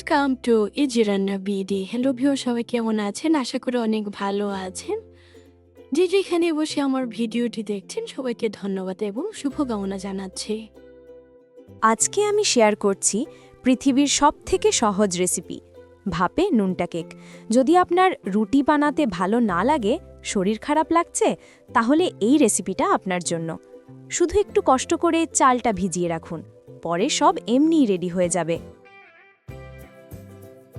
Welcome to ইজিরান্না BD hello view সবাই কেমন আছেন? আশা করি অনেক ভালো আছেন। যে যেখানে বসে আমার ভিডিওটি দেখছেন, সবাইকে ধন্যবাদ এবং শুভকামনা জানাচ্ছি। আজকে আমি শেয়ার করছি পৃথিবীর সব থেকে সহজ রেসিপি ভাপে নুনটা কেক যদি আপনার রুটি বানাতে ভালো না লাগে, শরীর খারাপ লাগছে, তাহলে এই রেসিপিটা আপনার জন্য। শুধু একটু কষ্ট করে চালটা ভিজিয়ে রাখুন, পরে সব এমনিই রেডি হয়ে যাবে।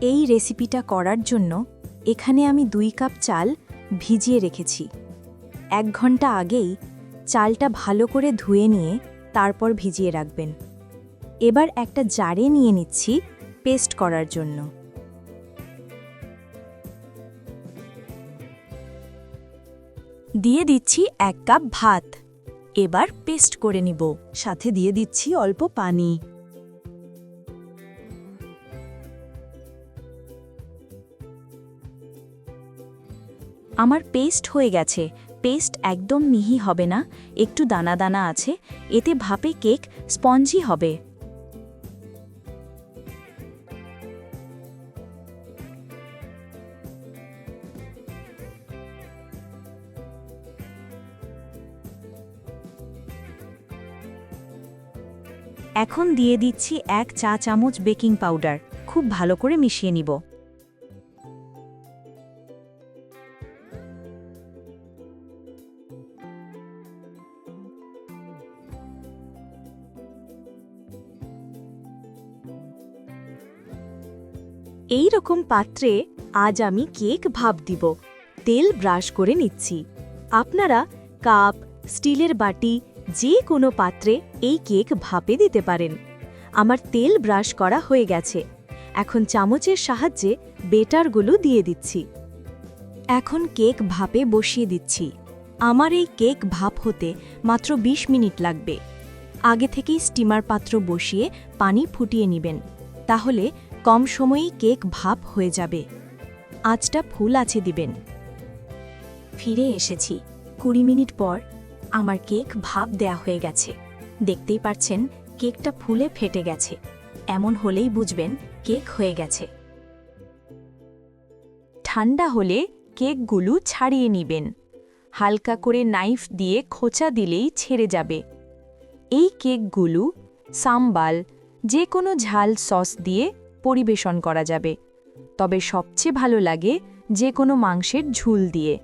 এই রেসিপিটা করার জন্য এখানে আমি দুই কাপ চাল ভিজিয়ে রেখেছি। এক ঘণ্টা আগেই চালটা ভালো করে ধুয়ে নিয়ে তারপর ভিজিয়ে রাখবেন। এবার একটা জারে নিয়ে নিচ্ছি পেস্ট করার জন্য। দিয়ে দিচ্ছি এক কাপ ভাত। এবার পেস্ট করে নিব। সাথে দিয়ে দিচ্ছি অল্প পানি। আমার পেস্ট হয়ে গেছে। পেস্ট একদম মিহি হবে না, একটু দানা দানা আছে, এতে ভাপে কেক স্পঞ্জি হবে। এখন দিয়ে দিচ্ছি এক চা চামচ বেকিং পাউডার, খুব ভালো করে মিশিয়ে নিব। এই রকম পাত্রে আজ আমি কেক ভাপ দিব। তেল ব্রাশ করে নিচ্ছি। আপনারা কাপ, স্টিলের বাটি যে কোনো পাত্রে এই কেক ভাপে দিতে পারেন। আমার তেল ব্রাশ করা হয়ে গেছে। এখন চামচের সাহায্যে বেটারগুলো দিয়ে দিচ্ছি। এখন কেক ভাপে বসিয়ে দিচ্ছি। আমার এই কেক ভাপ হতে মাত্র ২০ মিনিট লাগবে। আগে থেকেই স্টিমার পাত্র বসিয়ে পানি ফুটিয়ে নেবেন। তাহলে কম সময়েই কেক ভাপ হয়ে যাবে। আঁচটা ফুল আছে দিবেন। ফিরে এসেছি। কুড়ি মিনিট পর আমার কেক ভাপ দেয়া হয়ে গেছে। দেখতেই পারছেন, কেকটা ফুলে ফেটে গেছে। এমন হলেই বুঝবেন, কেক হয়ে গেছে। ঠান্ডা হলে কেকগুলো ছাড়িয়ে নিবেন। হালকা করে নাইফ দিয়ে খোঁচা দিলেই ছেড়ে যাবে। এই কেকগুলো, সাম্বাল যে কোনো ঝাল সস দিয়ে পরিবেশন করা যাবে। তবে সবচেয়ে ভালো লাগে যে কোনো মাংসের ঝুল দিয়ে।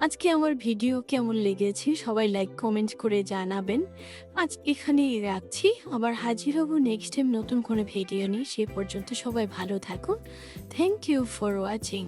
আজকে আমার ভিডিও কেমন লেগেছে সবাই লাইক কমেন্ট করে জানাবেন। আজ এখানেই রাখছি। আবার হাজির হব নেক্সট টাইম নতুন কোনো ভিডিও নিয়ে। সে পর্যন্ত সবাই ভালো থাকুন। Thank you for watching